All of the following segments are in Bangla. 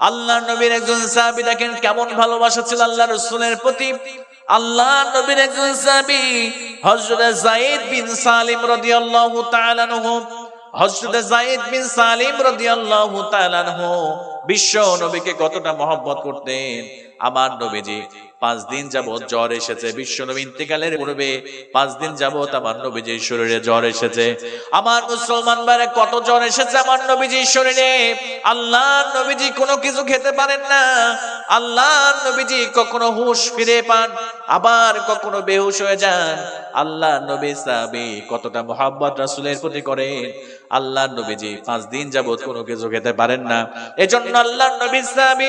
আল্লাহ নবীর একজন সাহাবী দেখেন কেমন ভালোবাসা ছিল আল্লাহ রসুলের প্রতি। আল্লাহ নবীর একজন সাহাবী হযরত যায়েদ বিন সালিম রাদিয়াল্লাহু তাআলা আনহু, হযরত যায়েদ বিন সালিম রাদিয়াল্লাহু তাআলা আনহু, বিশ্ব নবীকে কতটা মহব্বত করতেন। আমার নবীজি পাঁচ দিন যাবত জ্বর এসেছে। বিশ্ব নবী ইন্তেকালের পূর্বে পাঁচ দিন যাবত আমার নবীজির শরীরে জ্বর এসেছে। আমার মুসলমান বারে কত জ্বর এসেছে আমার নবীজির শরীরে? আল্লাহ নবীজি কোনো কিছু খেতে পারেন না। আল্লাহ নবীজি কখনো হুশ ফিরে পান, আবার কখনো বেহুশ হয়ে যান। আল্লাহ নবী সাহাবী কতটা মোহাম্মদ রাসূলের প্রতি করেন। আল্লাহ নবীজি পাঁচ দিন যাবত কোনো কিছু খেতে পারেন না। এজন্য আল্লাহ নবী সাহাবী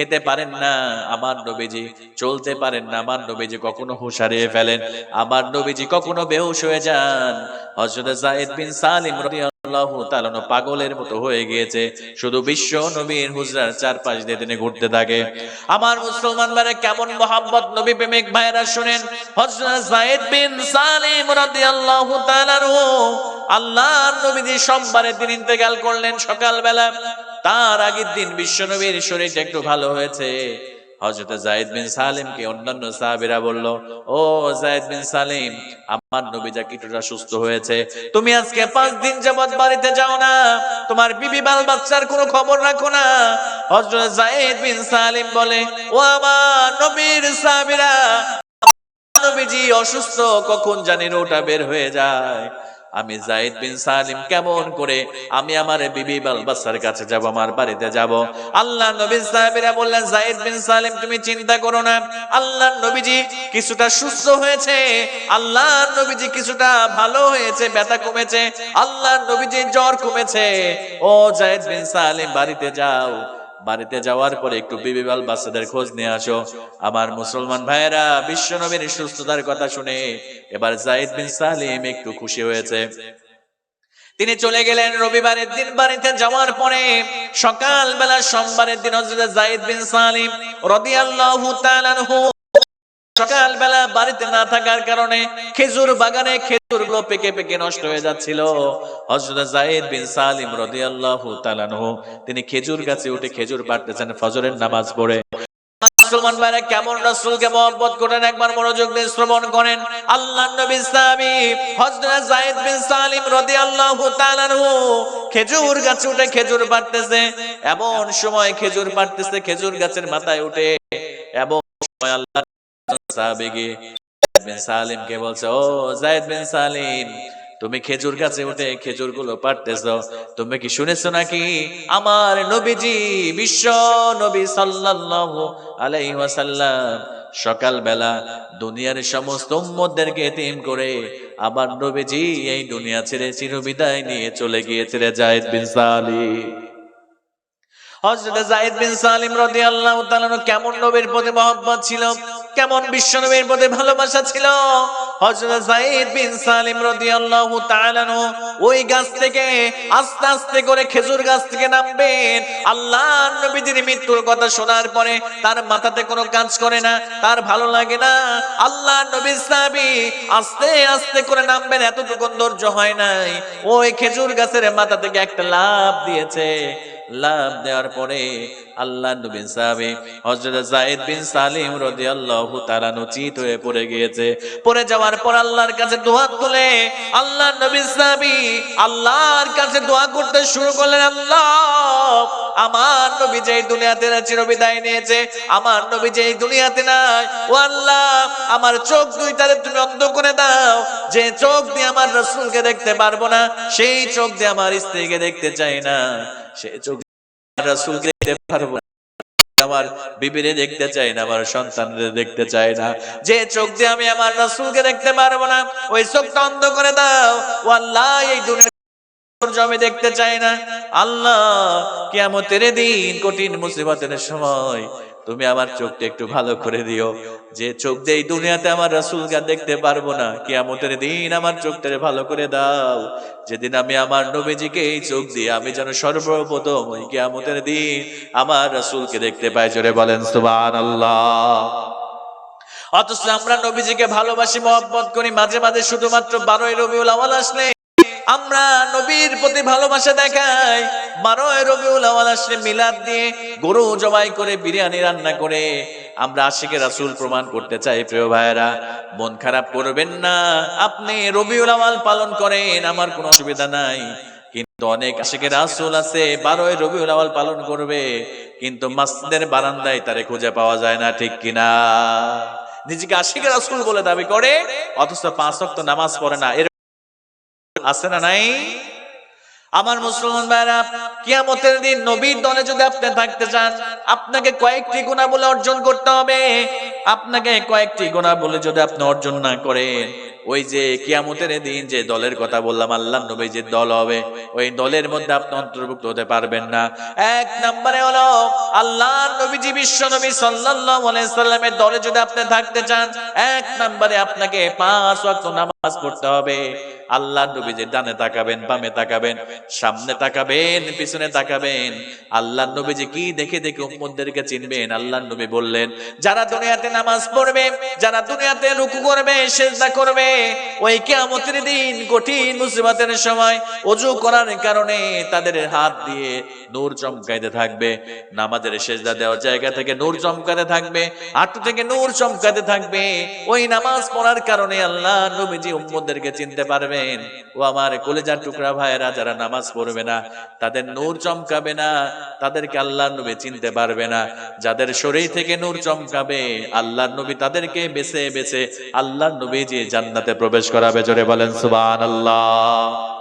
খেতে পারেন না। আমার নবীজি চলতে পারেন না। আমার নবীজি কখনো হুঁশ ফেলেন। আমার নবীজি কখনো বেহুশ হয়ে যান। হযরত জায়েদ বিন সালিম পাগলের মতো হয়ে গিয়েছে। শুধু বিশ্ব নবীর হুজরার চারপাশ দিয়ে তিনি ঘুরতে থাকে। আমার মুসলমান ভাইরা, কেমন মোহাম্মদ নবী প্রেমিক ভাইরা শুনেন? জায়েদ বিন সালিম রাদিয়াল্লাহু তাআলা নবীজি সোমবারে দিন ইন্তেকাল করলেন সকালবেলা। তার আগের দিন বিশ্ব নবীর শরীরটা একটু ভালো হয়েছে। হযরত জায়েদ বিন সালিমকে অন্যান্য সাহাবীরা বলল, ও জায়েদ বিন সালিম, আমার নবী যা কিছুটা সুস্থ হয়েছে। তুমি আজকে পাঁচ দিন যাবত বাড়িতে যাও না। তোমার বিবি বাল বাচ্চার কোনো খবর রাখো না। হযরত জায়েদ বিন সালিম বলে, ও আমার নবীর সাহাবীরা নবীজি অসুস্থ, কখন জানি ওটা বের হয়ে যায়? আমি জায়েদ বিন সালিম কেমন করে আমি আমার বিবি বাল বাচ্চার কাছে যাব, আমার বাড়িতে যাব। আল্লাহ নবী সাহেবেরা বললেন জায়েদ বিন সালিম, তুমি চিন্তা করো না। আল্লাহ নবীজি কিছুটা সুস্থ হয়েছে। আল্লাহ নবীজি কিছুটা ভালো হয়েছে, ব্যথা কমেছে। আল্লাহ নবীজি জ্বর কমেছে। ও জায়েদ বিন সালিম, বাড়িতে যাও। বাড়িতে যাওয়ার পরে একটু বিবি বাল বাচ্চাদের খোঁজ নিয়ে আসো। আমার মুসলমান ভাইয়েরা বিশ্ব নবীর সুস্থতার কথা শুনে এবার জাইদ বিন সালিম একটু খুশি হয়েছে। তিনি চলে গেলেন রবিবারের দিন বাড়িতে যাওয়ার পরে সকাল বেলা সোমবারের দিন হজরত জাইদ বিন সালিম রদিয়াল্লাহু তাআলা আনহু সকাল বেলা বাড়িতে না থাকার কারণে খেজুর বাগানে খেজুরগুলো পেকে পেকে নষ্ট হয়ে যাচ্ছিল। তিনি খেজুর গাছে উঠে খেজুর পাড়তেছেন ফজরের নামাজ পড়ে। মুসলমান ভাইরা, কেমন করেন একবার মনোযোগ দিয়ে শ্রবণ করেন। আল্লাহ খেজুর গাছে উঠে খেজুর এমন সময় খেজুর পাড়তেছে খেজুর গাছের মাথায় উঠে। এবং সময় তুমি খেজুর উঠে খেজুরগুলো পারতেছ তুমি কি শুনেছো নাকি? আমার নবীজি বিশ্ব নবী সকালবেলা দুনিয়ার সমস্ত উম্মতদেরকে এতিম করে আবার নবীজি এই দুনিয়া ছেড়ে চিরবিদায় নিয়ে চলে গিয়েছে রে জায়েদ বিন সালিম। হযরত জায়েদ বিন সালিম রাদিয়াল্লাহু কেমন নবীর প্রতি মহব্বত ছিল? কেমন বিশ্ব নবীর প্রতি ভালোবাসা ছিল? হযরত জায়েদ বিন সালিম রাদিয়াল্লাহু তাআলা ওই গাছ থেকে আস্তে আস্তে করে খেজুর গাছ থেকে নামবেন। আল্লাহর মৃত্যুর কথা শোনার পরে তার মাথাতে কোনো কাজ করে না, তার ভালো লাগে না। আল্লাহর নবী সাহাবী আস্তে আস্তে করে নামবেন এতটুকু ধৈর্য হয় নাই। ওই খেজুর গাছের মাথা থেকে একটা লাভ দিয়েছে। লাভ দেওয়ার পরে আল্লাহ নবী সাহাবী হযরত যায়েদ বিন সালিম রাদিয়াল্লাহু তাআলা নচিত হয়ে পড়ে গিয়েছে। পড়ে যাওয়ার পর আল্লাহর কাছে দোয়া তুলে আল্লাহ নবী সাহাবী আল্লাহর কাছে দোয়া করতে শুরু করলেন, আল্লাহ, আমার নবী যে দুনিয়াতে না চিরবিদায় নিয়েছে, আমার নবী যে দুনিয়াতে নাই, ও আল্লাহ, আমার চোখ দুইটারে তুমি অন্ধ করে দাও, যে চোখ দিয়ে আমার রাসূলকে দেখতে পারব না, সেই চোখ দিয়ে আমার স্ত্রীকে দেখতে চাই না। চোখ আমার বিবিরে দেখতে চাই না, আমার সন্তানদের দেখতে চাই না। যে চোখ দিয়ে আমি আমার রাসুলকে দেখতে পারব না, ওই চোখটা অন্ধ করে দাও। আল্লাহ এই দুনিয়া আমি দেখতে চাই না। আল্লাহ, কিয়ামতের দিন কঠিন মুসিবতের সময় তুমি আমার চোখটা একটু ভালো করে দিও। যে চোখ দিয়ে দুনিয়াতে আমার রাসূলকে দেখতে পারব না, কিয়ামতের দিন আমার চোখটারে ভালো করে দাও। যেদিন আমি আমার নবীজিকে এই চোখ দিয়ে আমি যেন সর্বপ্রথম ওই কিয়ামতের দিন আমার রাসূলকে দেখতে পাই, জোরে বলেন, সুবহানাল্লাহ। অথচ আমরা নবীজিকে ভালোবাসি, মহব্বত করি, মাঝে মাঝে শুধুমাত্র বারোই রবিউল আওয়াল আসলে। আমরা নবীর প্রতি ভালোবাসা দেখাই। বারোই রবিউল আওয়াল আসলে মিলাদ দিয়ে গরু জবাই করে, বিরিয়ানি রান্না করে। আমরা আশিকে রাসূল প্রমাণ করতে চাই, প্রিয় ভাইয়েরা। মন খারাপ করবেন না। আপনি রবিউল আওয়াল পালন করেন, আমার কোনো অসুবিধা নাই। কিন্তু অনেক আশিকে রাসূল আছে বারোই রবিউল আওয়াল পালন করবে। কিন্তু মাসজিদের বারান্দায় তারে খুঁজে পাওয়া যায় না, ঠিক কিনা? নিজেকে আশিকে রাসূল বলে দাবি করে, অথচ পাঁচ নামাজ পড়ে না। আছে না নাই? আমার মুসলমান ভাইরা, কিয়ামতের দিন নবীর দলে যদি আপনি থাকতে চান, আপনাকে কয়েকটি গুণা বলে অর্জন করতে হবে। আপনাকে কয়েকটি গুণা বলে যদি আপনি অর্জন না করেন, ওই যে কিয়ামতের দিন যে দলের কথা বললাম আল্লাহ নবী যে দল হবে, ওই দলের মধ্যে আপনি অন্তর্ভুক্ত হতে পারবেন না। এক নম্বরে হলো আল্লাহ নবীজি বিশ্ব নবী সাল্লাল্লাহু আলাইহি সাল্লামের দলে যদি আপনি থাকতে চান, এক নম্বরে আপনাকে পাঁচ ওয়াক্ত নামাজ পড়তে হবে। আল্লাহ নবী যে ডানে তাকাবেন, বামে তাকাবেন, সামনে তাকাবেন, পিছনে তাকাবেন, আল্লাহ নবী যে কি দেখে দেখে উম্মতদেরকে চিনবেন, আল্লাহ নবী বললেন, যারা দুনিয়াতে নামাজ পড়বে, যারা দুনিয়াতে রুকু করবে, সেজদা করবে, ওই কিয়ামতের দিন কঠিন মুসিবতের সময় ওযু করার কারণে তাদের হাত দিয়ে নূর চমকাইতে থাকবে, নামাজের সেজদা দেওয়ার জায়গা থেকে নূর চমকাতে থাকবে, হাঁটু থেকে নূর চমকাতে থাকবে, ওই নামাজ পড়ার কারণে আল্লাহ নবীজি উম্মতদেরকে চিনতে পারবেন ও আমার কলেজার টুকরা ভাইয়েরা যারা নামাজ পড়বে না, তাদের নূর চমকাবে না, তাদেরকে আল্লাহ নবী চিনতে পারবে না। যাদের শরীর থেকে নূর চমকাবে আল্লাহ নবী তাদেরকে বেছে বেছে আল্লাহ নবী যে জান্নাতে প্রবেশ করাবে। জোরে বলেন, সুবহানাল্লাহ।